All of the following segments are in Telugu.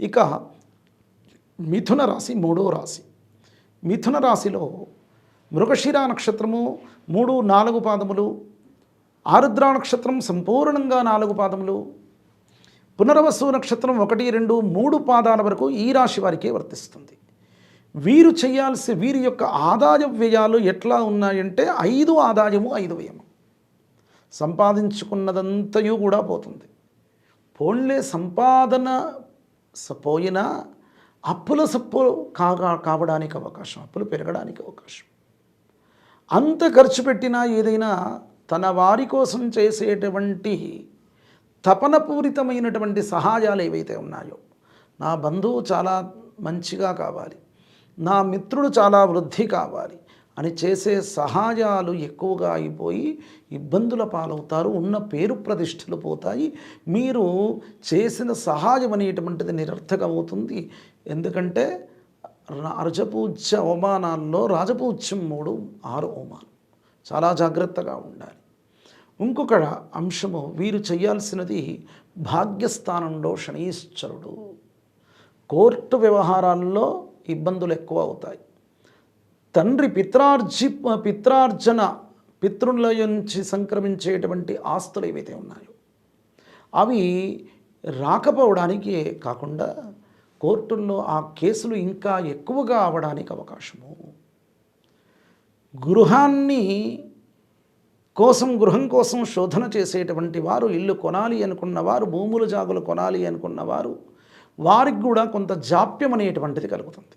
ఇక మిథున రాశి మూడో రాశి. మిథున రాశిలో మృగశిర నక్షత్రము మూడు నాలుగు పాదములు ఆరుద్ర నక్షత్రం సంపూర్ణంగా నాలుగు పాదములు పునర్వసు నక్షత్రం ఒకటి రెండు మూడు పాదాల వరకు ఈ రాశి వారికే వర్తిస్తుంది. వీరు చేయాల్సి వీరి యొక్క ఆదాయ వ్యయాలు ఎట్లా ఉన్నాయంటే ఐదు ఆదాయము ఐదు వ్యయము. సంపాదించుకున్నదంతయు కూడా పోతుంది. పోన్లే సంపాదన పోయినా అప్పుల సప్పు కాగా కావడానికి అవకాశం అప్పులు పెరగడానికి అవకాశం. అంత ఖర్చు పెట్టినా ఏదైనా తన వారి కోసం చేసేటువంటి తపనపూరితమైనటువంటి సహాయాలు ఏవైతే ఉన్నాయో నా బంధువు చాలా మంచిగా కావాలి నా మిత్రుడు చాలా వృద్ధి కావాలి అని చేసే సహాయాలు ఎక్కువగా అయిపోయి ఇబ్బందుల పాలవుతారు ఉన్న పేరు ప్రతిష్టలు పోతాయి. మీరు చేసిన సహాయం అనేటువంటిది నిరర్థకమవుతుంది ఎందుకంటే రజపూజ్య అవమానాల్లో రాజపూజ్యం మూడు ఆరు అవమానం. చాలా జాగ్రత్తగా ఉండాలి. ఇంకొక అంశము వీరు చేయాల్సినది భాగ్యస్థానంలో శనీశ్వరుడు. కోర్టు వ్యవహారాల్లో ఇబ్బందులు ఎక్కువ అవుతాయి. తండ్రి పిత్రార్జి పిత్రార్జన పితృల నుంచి సంక్రమించేటువంటి ఆస్తులు ఏవైతే ఉన్నాయో అవి రాకపోవడానికి కాకుండా కోర్టుల్లో ఆ కేసులు ఇంకా ఎక్కువగా అవడానికి అవకాశము. గృహాన్ని కోసం గృహం కోసం శోధన చేసేటువంటి వారు ఇల్లు కొనాలి అనుకున్నవారు భూముల భూములు జాగులు కొనాలి అనుకున్నవారు వారికి కూడా కొంత జాప్యం అనేటువంటిది కలుగుతుంది.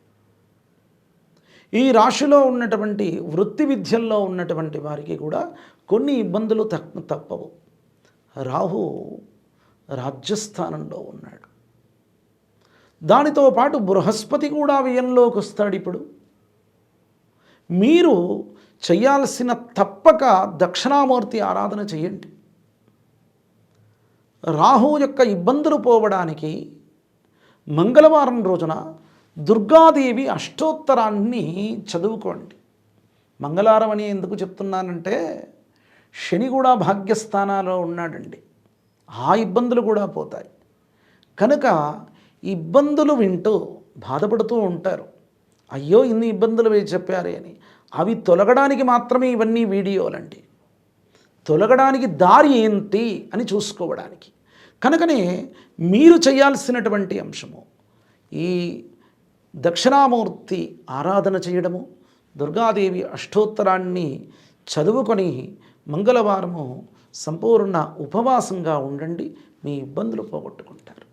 ఈ రాశిలో ఉన్నటువంటి వృత్తి విద్యల్లో ఉన్నటువంటి వారికి కూడా కొన్ని ఇబ్బందులు తప్ప తప్పవు. రాహు రాజ్యస్థానంలో ఉన్నాడు. దానితో పాటు బృహస్పతి కూడా వ్యయంలోకి వస్తాడు ఇప్పుడు. మీరు చేయాల్సిన తప్పక దక్షిణామూర్తి ఆరాధన చేయండి రాహు యొక్క ఇబ్బందులు పోవడానికి మంగళవారం రోజున దుర్గాదేవి అష్టోత్తరాన్ని చదువుకోండి. మంగళవారం అని ఎందుకు చెప్తున్నానంటే శని కూడా భాగ్యస్థానాల్లో ఉన్నాడండి. ఆ ఇబ్బందులు కూడా పోతాయి. కనుక ఇబ్బందులు వింటూ బాధపడుతూ ఉంటారు. అయ్యో ఇన్ని ఇబ్బందులు చెప్పారే అని. అవి తొలగడానికి మాత్రమే ఇవన్నీ వీడియోలండి. తొలగడానికి దారి ఏంటి అని చూసుకోవడానికి. కనుకనే మీరు చేయాల్సినటువంటి అంశము ఈ దక్షిణామూర్తి ఆరాధన చేయడము దుర్గాదేవి అష్టోత్తరాన్ని చదువుకొని మంగళవారము సంపూర్ణ ఉపవాసంగా ఉండండి మీ ఇబ్బందులు పోగొట్టుకుంటారు.